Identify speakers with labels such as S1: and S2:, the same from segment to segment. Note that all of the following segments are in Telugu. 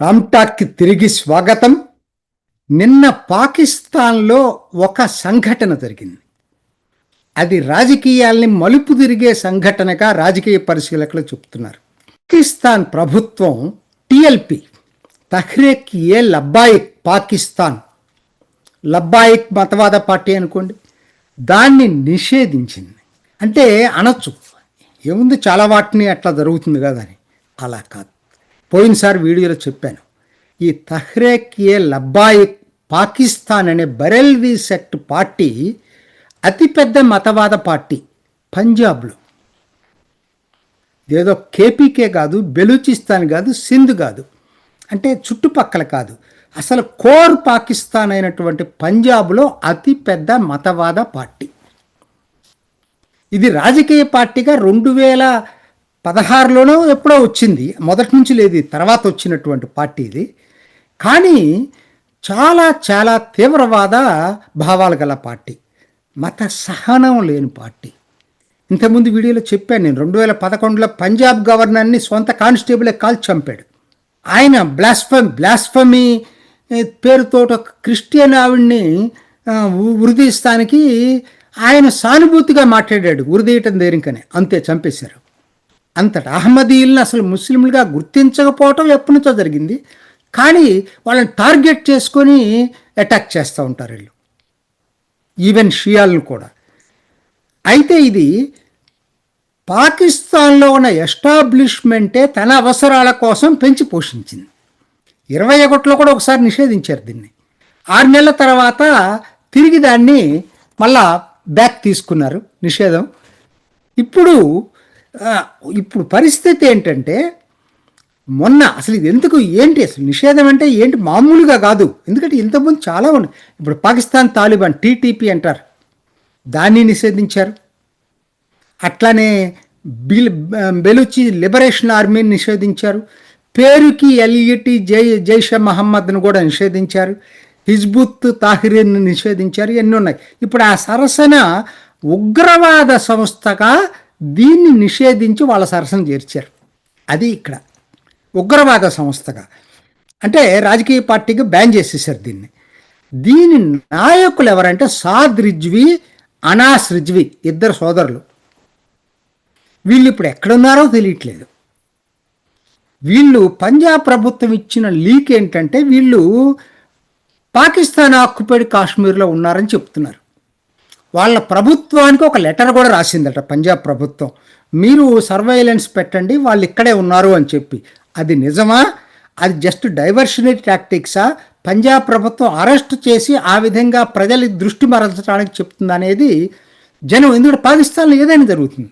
S1: రామ్టాక్కి తిరిగి స్వాగతం. నిన్న పాకిస్తాన్లో ఒక సంఘటన జరిగింది. అది రాజకీయాల్ని మలుపు తిరిగే సంఘటనగా రాజకీయ పరిశీలకులు చెప్తున్నారు. పాకిస్తాన్ ప్రభుత్వం టిఎల్పి తహ్రేక్ ఏ లబ్బాయిక్ పాకిస్తాన్. లబ్బాయిక్ మతవాద పార్టీ అనుకోండి. దాన్ని నిషేధించింది. అంటే అనొచ్చు. ఏముంది చాలా వాటిని అట్లా జరుగుతుంది కదా అని. అలా కాదు. పోయినసారి వీడియోలో చెప్పాను. ఈ తహ్రేక్ ఏ పాకిస్తాన్ అనే బరెల్వీ సెక్ట్ పార్టీ అతిపెద్ద మతవాద పార్టీ పంజాబ్లో. ఏదో కేపీకే కాదు బెలూచిస్తాన్ కాదు సింధ్ కాదు. అంటే చుట్టుపక్కల కాదు. అసలు కోర్ పాకిస్తాన్ అయినటువంటి పంజాబ్లో అతిపెద్ద మతవాద పార్టీ. ఇది రాజకీయ పార్టీగా రెండు వేల పదహారులోనో ఎప్పుడో వచ్చింది. మొదటి నుంచి లేదు తర్వాత వచ్చినటువంటి పార్టీ ఇది. కానీ చాలా చాలా తీవ్రవాద భావాలు గల పార్టీ. మత సహనం లేని పార్టీ. ఇంతకుముందు వీడియోలో చెప్పాను నేను రెండు వేల పదకొండులో పంజాబ్ గవర్నర్ని సొంత కానిస్టేబులే కాల్చి చంపాడు. ఆయన బ్లాస్ఫమ్ బ్లాస్ఫమీ పేరుతో ఒక క్రిస్టియన్ ఆవిడ్ని ఉరిదీస్తానికి ఆయన సానుభూతిగా మాట్లాడాడు. ఉరిదీయటం దేనికనే? అంతే చంపేశారు. అంతటా అహ్మదీయులను అసలు ముస్లింలుగా గుర్తించకపోవటం ఎప్పటి నుంచో జరిగింది. కానీ వాళ్ళని టార్గెట్ చేసుకొని అటాక్ చేస్తూ ఉంటారు వీళ్ళు. ఈవెన్ షియాలను కూడా. అయితే ఇది పాకిస్తాన్లో ఉన్న ఎస్టాబ్లిష్మెంటే తన అవసరాల కోసం పెంచి పోషించింది. ఇరవై ఒకటిలో కూడా ఒకసారి నిషేధించారు దీన్ని. ఆరు నెలల తర్వాత తిరిగి దాన్ని మళ్ళా బ్యాక్ తీసుకున్నారు నిషేధం. ఇప్పుడు ఇప్పుడు పరిస్థితి ఏంటంటే మొన్న అసలు ఇది ఎందుకు ఏంటి అసలు నిషేధం అంటే ఏంటి? మామూలుగా కాదు. ఎందుకంటే ఇంతకుముందు చాలా ఉన్నాయి. ఇప్పుడు పాకిస్తాన్ తాలిబాన్ టీటీపీ అంటారు. దాన్ని నిషేధించారు. అట్లానే బిల్ బెలుచి లిబరేషన్ ఆర్మీని నిషేధించారు. పేరుకి ఎల్ఈటి జై జైషే మహమ్మద్ను కూడా నిషేధించారు. హిజ్బుత్ తాహిరీర్ని నిషేధించారు. ఎన్ని ఉన్నాయి. ఇప్పుడు ఆ సరసన ఉగ్రవాద సంస్థగా దీన్ని నిషేధించి వాళ్ళ సరసన చేర్చారు. అది ఇక్కడ. ఉగ్రవాద సంస్థగా. అంటే రాజకీయ పార్టీకి బ్యాన్ చేసేసారు దీన్ని. దీని నాయకులు ఎవరంటే సాద్ రిజ్వి అనాస్ రిజ్వి ఇద్దరు సోదరులు. వీళ్ళు ఇప్పుడు ఎక్కడున్నారో తెలియట్లేదు. వీళ్ళు పంజాబ్ ప్రభుత్వం ఇచ్చిన లీక్ ఏంటంటే వీళ్ళు పాకిస్తాన్ ఆక్యుపైడ్ కాశ్మీర్లో ఉన్నారని చెప్తున్నారు. వాళ్ళ ప్రభుత్వానికి ఒక లెటర్ కూడా రాసిందట పంజాబ్ ప్రభుత్వం. మీరు సర్వైలెన్స్ పెట్టండి వాళ్ళు ఇక్కడే ఉన్నారు అని చెప్పి. అది నిజమా? అది జస్ట్ డైవర్షనరీ టాక్టిక్సా? పంజాబ్ ప్రభుత్వం అరెస్ట్ చేసి ఆ విధంగా ప్రజల దృష్టి మరల్చడానికి చెప్తుంది అనేది జనం ఎందుకంటే పాకిస్తాన్లో ఏదైనా జరుగుతుంది.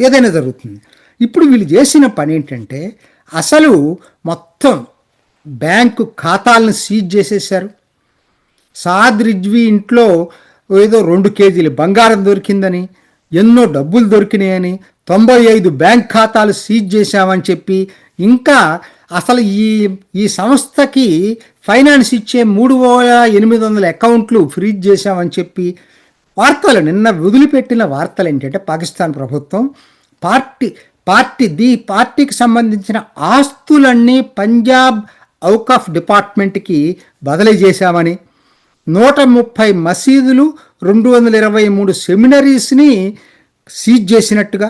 S1: ఏదైనా జరుగుతుంది. ఇప్పుడు వీళ్ళు చేసిన పని ఏంటంటే అసలు మొత్తం బ్యాంకు ఖాతాలను సీజ్ చేసేసారు సాద్ రిజ్వి ఇంట్లో ఏదో రెండు కేజీలు బంగారం దొరికిందని ఎన్నో డబ్బులు దొరికినాయని తొంభై ఐదు బ్యాంక్ ఖాతాలు సీజ్ చేశామని చెప్పి ఇంకా అసలు ఈ ఈ సంస్థకి ఫైనాన్స్ ఇచ్చే మూడు వేల ఎనిమిది వందల అకౌంట్లు ఫ్రీజ్ చేశామని చెప్పి వార్తలు నిన్న వదిలిపెట్టిన వార్తలు ఏంటంటే పాకిస్తాన్ ప్రభుత్వం పార్టీ పార్టీ ది పార్టీకి సంబంధించిన ఆస్తులన్నీ పంజాబ్ అవుకాఫ్ డిపార్ట్మెంట్కి బదిలీ చేశామని నూట ముప్పై మసీదులు రెండు వందల ఇరవై మూడు సెమినరీస్ని సీజ్ చేసినట్టుగా.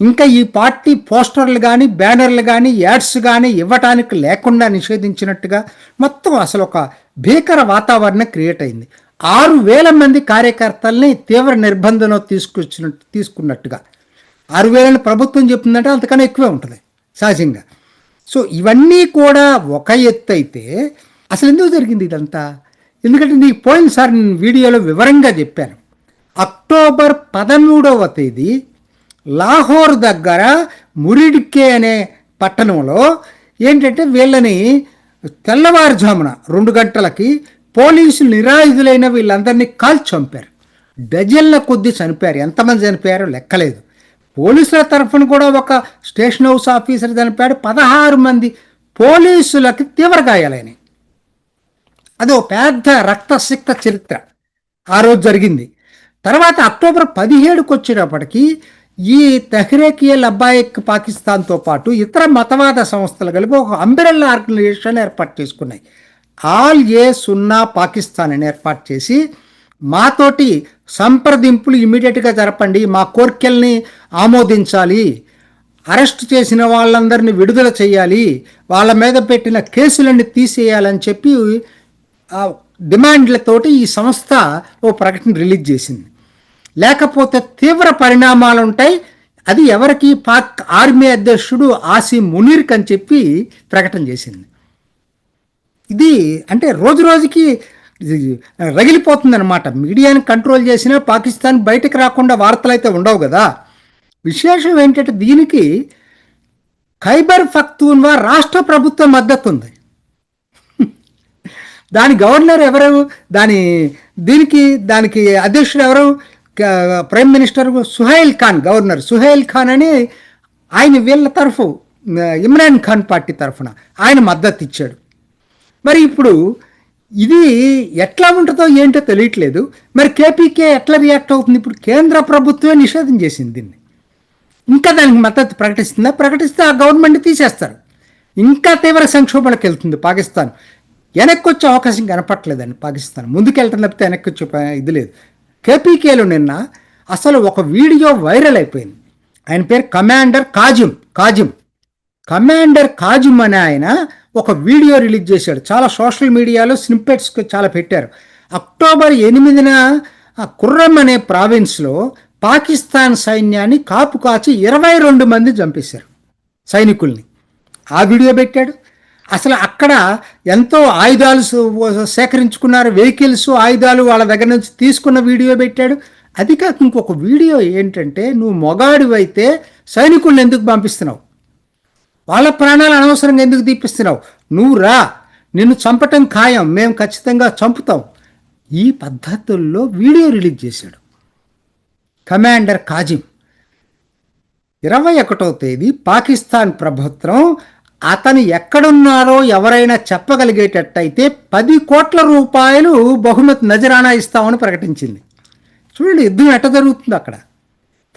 S1: ఇంకా ఈ పార్టీ పోస్టర్లు కానీ బ్యానర్లు కానీ యాడ్స్ కానీ ఇవ్వటానికి లేకుండా నిషేధించినట్టుగా మొత్తం అసలు ఒక భీకర వాతావరణం క్రియేట్ అయింది. ఆరు వేల మంది కార్యకర్తల్ని తీవ్ర నిర్బంధంలో తీసుకొచ్చినట్టు తీసుకున్నట్టుగా. ఆరు వేలని ప్రభుత్వం చెప్తుందంటే అంతకన్నా ఎక్కువే ఉంటుంది సహజంగా. సో ఇవన్నీ కూడా ఒక ఎత్తు అయితే అసలు ఎందుకు జరిగింది ఇదంతా? ఎందుకంటే నీకు పోయినసారి నేను వీడియోలో వివరంగా చెప్పాను. అక్టోబర్ పదమూడవ తేదీ లాహోర్ దగ్గర మురిడికే అనే పట్టణంలో ఏంటంటే వీళ్ళని తెల్లవారుజామున రెండు గంటలకి పోలీసులు నిరాయుధులైన వీళ్ళందరినీ కాల్చి చంపారు. డజన్ల కొద్దీ చనిపోయారు. ఎంతమంది చనిపోయారో లెక్కలేదు. పోలీసుల తరఫున కూడా ఒక స్టేషన్ హౌస్ ఆఫీసర్ చనిపోయాడు. పదహారు మంది పోలీసులకి తీవ్ర గాయాలైనవి అది ఒక పెద్ద రక్తసిక్త చరిత్ర. ఆ రోజు జరిగింది. తర్వాత అక్టోబర్ పదిహేడుకి వచ్చేటప్పటికి ఈ తెహ్రేకియే లబ్బాయిక్ పాకిస్తాన్తో పాటు ఇతర మతవాద సంస్థలు కలిపి ఒక అంబెరల్లా ఆర్గనైజేషన్ ఏర్పాటు చేసుకున్నాయి. ఆల్ ఏ సున్నా పాకిస్తాన్ అని ఏర్పాటు చేసి మాతోటి సంప్రదింపులు ఇమీడియట్గా జరపండి మా కోర్కెల్ని ఆమోదించాలి అరెస్ట్ చేసిన వాళ్ళందరినీ విడుదల చేయాలి వాళ్ళ మీద పెట్టిన కేసులన్నీ తీసేయాలని చెప్పి డిమాండ్లతోటి ఈ సంస్థ ఓ ప్రకటన రిలీజ్ చేసింది. లేకపోతే తీవ్ర పరిణామాలు ఉంటాయి అది ఎవరికి? పాక్ ఆర్మీ అధ్యక్షుడు ఆసి మునీర్క్ అని చెప్పి ప్రకటన చేసింది. ఇది అంటే రోజు రోజుకి రగిలిపోతుందన్నమాట. మీడియాని కంట్రోల్ చేసినా పాకిస్తాన్ బయటకు రాకుండా వార్తలు అయితే ఉండవు కదా. విశేషం ఏంటంటే దీనికి ఖైబర్ ఫక్తూన్వా రాష్ట్ర ప్రభుత్వ మద్దతు ఉంది. దాని గవర్నర్ ఎవరు? దాని దీనికి దానికి అధ్యక్షుడు ఎవరు? Prime minister Suhail Khan governor Suhail Khan అని ఆయన వీళ్ళ తరఫు ఇమ్రాన్ ఖాన్ పార్టీ తరఫున ఆయన మద్దతు ఇచ్చాడు. మరి ఇప్పుడు ఇది ఎట్లా ఉంటుందో ఏంటో తెలియట్లేదు. మరి కేపీకే ఎట్లా రియాక్ట్ అవుతుంది? ఇప్పుడు కేంద్ర ప్రభుత్వమే నిషేధం చేసింది దీన్ని. ఇంకా దానికి మద్దతు ప్రకటిస్తుందా? ప్రకటిస్తే ఆ గవర్నమెంట్ తీసేస్తారు. ఇంకా తీవ్ర సంక్షోభాలకు వెళ్తుంది పాకిస్తాన్. వెనక్కి వచ్చే అవకాశం కనపట్లేదండి పాకిస్తాన్. ముందుకెళ్ళటం తప్పితే వెనక్కి వచ్చే ఇది లేదు. కేపీకేలో నిన్న అసలు ఒక వీడియో వైరల్ అయిపోయింది. ఆయన పేరు కమాండర్ కాజిం కాజిం కమాండర్ కాజిం అనే ఆయన ఒక వీడియో రిలీజ్ చేశాడు. చాలా సోషల్ మీడియాలో స్నిప్పెట్స్ చాలా పెట్టారు. అక్టోబర్ ఎనిమిదిన కుర్రం అనే ప్రావిన్స్లో పాకిస్తాన్ సైన్యాన్ని కాపు కాచి ఇరవై రెండు మంది చంపేశారు సైనికుల్ని. ఆ వీడియో పెట్టాడు. అసలు అక్కడ ఎంతో ఆయుధాలు సేకరించుకున్నారు. వెహికల్స్ ఆయుధాలు వాళ్ళ దగ్గర నుంచి తీసుకున్న వీడియో పెట్టాడు. అది కాక ఇంకొక వీడియో ఏంటంటే నువ్వు మొగాడివైతే సైనికుల్ని ఎందుకు పంపిస్తున్నావు? వాళ్ళ ప్రాణాలు అనవసరంగా ఎందుకు తీపిస్తున్నావు? నువ్వు రా. నిన్ను చంపటం ఖాయం. మేము ఖచ్చితంగా చంపుతాం. ఈ పద్ధతుల్లో వీడియో రిలీజ్ చేశాడు. కమాండర్ కాజిం. ఇరవై ఒకటో తేదీ పాకిస్తాన్ ప్రభుత్వం అతను ఎక్కడున్నారో ఎవరైనా చెప్పగలిగేటట్టయితే పది కోట్ల రూపాయలు బహుమతి నజరానా ఇస్తామని ప్రకటించింది. చూడండి యుద్ధం ఎట్ట జరుగుతుంది అక్కడ.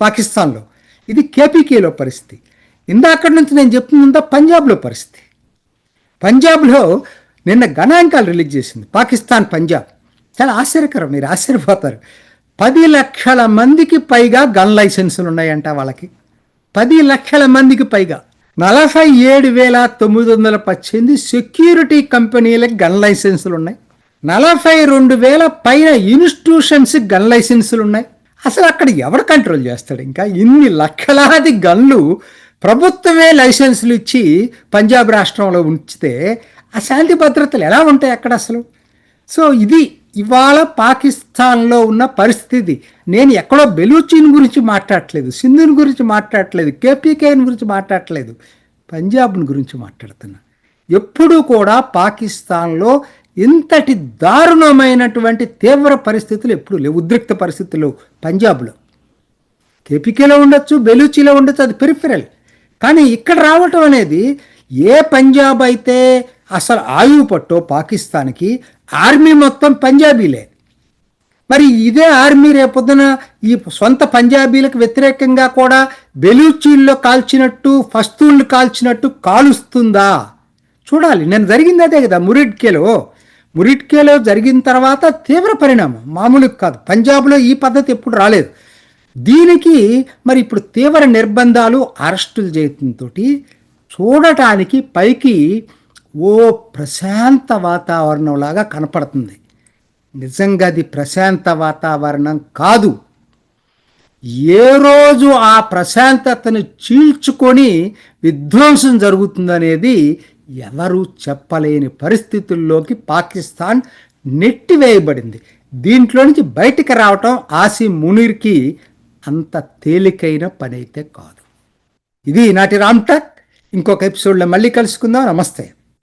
S1: పాకిస్తాన్లో. ఇది కేపీకేలో పరిస్థితి. ఇందాకటి నుంచి నేను చెప్తుందా పంజాబ్లో పరిస్థితి. పంజాబ్లో నిన్న గణాంకాలు రిలీజ్ చేసింది పాకిస్తాన్ పంజాబ్. చాలా ఆశ్చర్యకరం మీరు ఆశ్చర్యపోతారు. పది లక్షల మందికి పైగా గన్ లైసెన్సులు ఉన్నాయంట వాళ్ళకి. పది లక్షల మందికి పైగా. నలభై ఏడు వేల తొమ్మిది వందల పద్దెనిమిది సెక్యూరిటీ కంపెనీలకు గన్ లైసెన్సులు ఉన్నాయి నలభై రెండు వేల పైన ఇన్స్టిట్యూషన్స్కి గన్ లైసెన్సులు ఉన్నాయి అసలు అక్కడ ఎవరు కంట్రోల్ చేస్తాడు ఇంకా? ఇన్ని లక్షలాది గన్లు ప్రభుత్వమే లైసెన్సులు ఇచ్చి పంజాబ్ రాష్ట్రంలో ఉంచితే ఆ శాంతి భద్రతలు ఎలా ఉంటాయి అక్కడ అసలు? సో ఇది ఇవాళ పాకిస్తాన్లో ఉన్న పరిస్థితి. నేను ఎక్కడో బెలూచిన్ గురించి మాట్లాడట్లేదు సింధుని గురించి మాట్లాడట్లేదు కేపీకేని గురించి మాట్లాడట్లేదు పంజాబ్ని గురించి మాట్లాడుతున్నా. ఎప్పుడూ కూడా పాకిస్తాన్లో ఇంతటి దారుణమైనటువంటి తీవ్ర పరిస్థితులు ఎప్పుడు లేవు ఉద్రిక్త పరిస్థితులు పంజాబ్లో. కేపీకేలో ఉండొచ్చు బెలూచిలో ఉండొచ్చు అది పెరిఫెరల్. కానీ ఇక్కడ రావటం అనేది ఏ పంజాబ్ అయితే అసలు ఆయువు పట్టో పాకిస్తాన్కి ఆర్మీ మొత్తం పంజాబీలే. మరి ఇదే ఆర్మీ రేపొద్దున ఈ సొంత పంజాబీలకు వ్యతిరేకంగా కూడా బెలూచీల్లో కాల్చినట్టు ఫస్తూళ్ళు కాల్చినట్టు కాలుస్తుందా? చూడాలి. నేను జరిగింది అదే కదా మురిడ్కేలో మురిడ్కేలో జరిగిన తర్వాత తీవ్ర పరిణామం. మామూలు కాదు. పంజాబ్లో ఈ పద్ధతి ఎప్పుడు రాలేదు. దీనికి మరి ఇప్పుడు తీవ్ర నిర్బంధాలు అరెస్టులు చేయడంతో చూడటానికి పైకి ఓ ప్రశాంత వాతావరణంలాగా కనపడుతుంది. నిజంగా అది ప్రశాంత వాతావరణం కాదు. ఏ రోజు ఆ ప్రశాంతతను చీల్చుకొని విధ్వంసం జరుగుతుందనేది ఎవరు చెప్పలేని పరిస్థితుల్లోకి పాకిస్తాన్ నెట్టివేయబడింది. దీంట్లో నుంచి బయటికి రావటం ఆసి మునీర్కి అంత తేలికైన పని అయితే కాదు. ఇది నాటి రామ్టాక్ ఇంకొక ఎపిసోడ్లో మళ్ళీ కలుసుకుందాం. నమస్తే.